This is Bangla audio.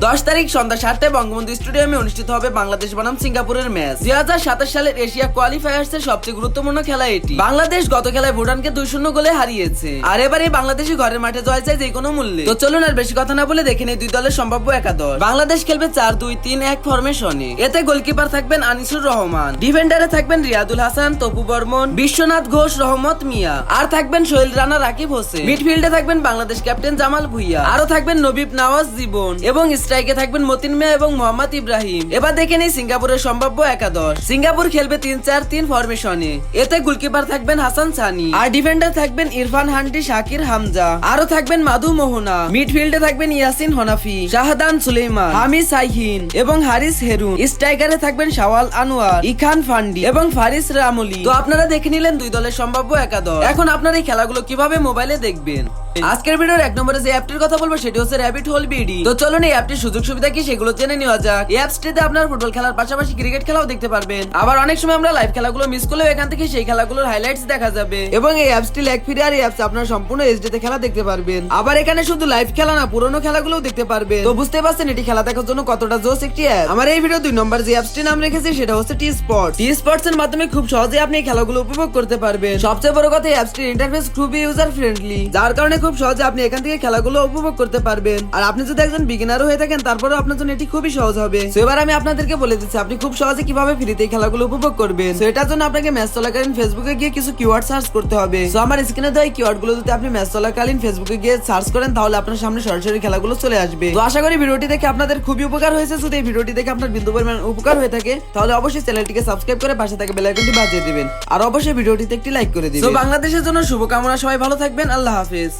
দশ তারিখ সন্ধ্যা সাতটায় বঙ্গবন্ধু স্টেডিয়ামে অনুষ্ঠিত হবে বাংলাদেশ বনাম সিঙ্গাপুরের ম্যাচ। দুই হাজার সাতাশ সালের এশিয়া কোয়ালিফায়ার্স এর সবচেয়ে গুরুত্বপূর্ণ খেলা এটি। বাংলাদেশ গত খেলায় ভুটানকে দুই শূন্য গোলে হারিয়েছে। আর এবারে বাংলাদেশি ঘরের মাঠে জয় চাই যে কোনো মূল্যে। তো চলুন আর বেশি কথা না বলে দেখে নেই দুই দলের সম্ভাব্য একাদশ। বাংলাদেশ খেলবে চার দুই তিন এক ফরমেশনে এতে গোলকিপার থাকবেন আনিসুর রহমান। ডিফেন্ডারে থাকবেন রিয়াদুল হাসান, তপু বর্মন, বিশ্বনাথ ঘোষ, রহমত মিয়া। আর থাকবেন সোহেল রানা, রাকিব হোসেন। মিডফিল্ডে থাকবেন বাংলাদেশ ক্যাপ্টেন জামাল ভুইয়া। আরও থাকবেন নবীব নওয়াজ, জীবন এবং স্ট্রাইকে থাকবেন মতিন মিয়া এবং মোহাম্মদ ইব্রাহিম। এবার দেখে নেই সিঙ্গাপুরের সম্ভাব্য একাদশ। সিঙ্গাপুর খেলবে তিন চার তিন ফরমেশনে এতে গোলকিপার থাকবেন হাসান সানি। আর ডিফেন্ডার থাকবেন ইরফান হান্ডি, শাকির হামজা। আরও থাকবেন মাধু মোহনা। মিডফিল্ডে থাকবেন ইয়াসিন হনাফি, শাহাদান সুলেইমান হামিদ সাইহিন এবং হারিস হেরুন। স্ট্রাইকারে থাকবেন শাওয়াল আনোয়ার, ইখান ফান্ডি এবং ফারিস রামলি। তো আপনারা দেখে নিলেন দুই দলের সম্ভাব্য একাদশ। এখন আপনার এই খেলাগুলো কীভাবে মোবাইলে দেখবেন? আজকের ভিডিওর এক নম্বরে যে অ্যাপটির কথা বলব, সেটি হচ্ছে র্যাবিট হোল বিডি তো চলুন এই অ্যাপটির সুযোগ সুবিধা কি সেগুলো জেনে নেওয়া যাক। এই অ্যাপসটিতে আপনার ফুটবল খেলার পাশাপাশি ক্রিকেট খেলাও দেখতে পারবেন। আবার অনেক সময় আমরা লাইভ খেলাগুলো মিস করলেও এখান থেকে সেই খেলাগুলোর হাইলাইটস দেখা যাবে। এবং এই অ্যাপসটি লেগ ফ্রি আর এই অ্যাপস আপনার সম্পূর্ণ এইচডি তে খেলা দেখতে পারবেন। আবার এখানে শুধু লাইভ খেলা না, পুরোনো খেলাগুলোও দেখতে পারবেন। তো বুঝতে পারছেন এটি খেলা দেখার জন্য কতটা জোস একটি অ্যাপ আমার এই ভিডিও দুই নম্বর যে অ্যাপসটির নাম রেখেছি, সেটা হচ্ছে টি স্পট টি স্পটস এর মাধ্যমে খুব সহজে আপনি খেলাগুলো উপভোগ করতে পারবেন। সবচেয়ে বড় কথা, এই অ্যাপসটির ইন্টারফেস খুবই ইউজার ফ্রেন্ডলি যার কারণে খুব সহজে আপনি এখান থেকে খেলাগুলো উপভোগ করতে পারবেন। আর আপনি যদি একজন বিগিনারও হয়ে থাকেন, তারপরেও আপনার জন্য এটি খুবই সহজ হবে। এবার আমি আপনাদেরকে বলে দিচ্ছি, আপনি খুব সহজে কীভাবে ফ্রিতে খেলাগুলো উপভোগ করবেন? এটার জন্য আপনাকে ম্যাচ চলাকালীন ফেসবুকে গিয়ে কিছু কিওয়ার্ড সার্চ করতে হবে। তো আমার স্ক্রিনে দেওয়া কিওয়ার্ডগুলো যদি আপনি ম্যাচ চলাকালীন ফেসবুকে গিয়ে সার্চ করেন, তাহলে আপনার সামনে সরাসরি খেলাগুলো চলে আসবে। তো আশা করি ভিডিওটি দেখে আপনাদের খুবই উপকার হয়েছে। যদি এই ভিডিওটি দেখে আপনার বিন্দু পরিমাণ উপকার হয়ে থাকে, তাহলে অবশ্যই চ্যানেলটিকে সাবস্ক্রাইব করে পাশে থাকে বেল আইকনটি বাজিয়ে দিবেন। আর অবশ্যই ভিডিওটিতে একটি লাইক করে দিবেন। তো বাংলাদেশের জন্য শুভকামনা, সবাই ভালো থাকবেন, আল্লাহ হাফেজ।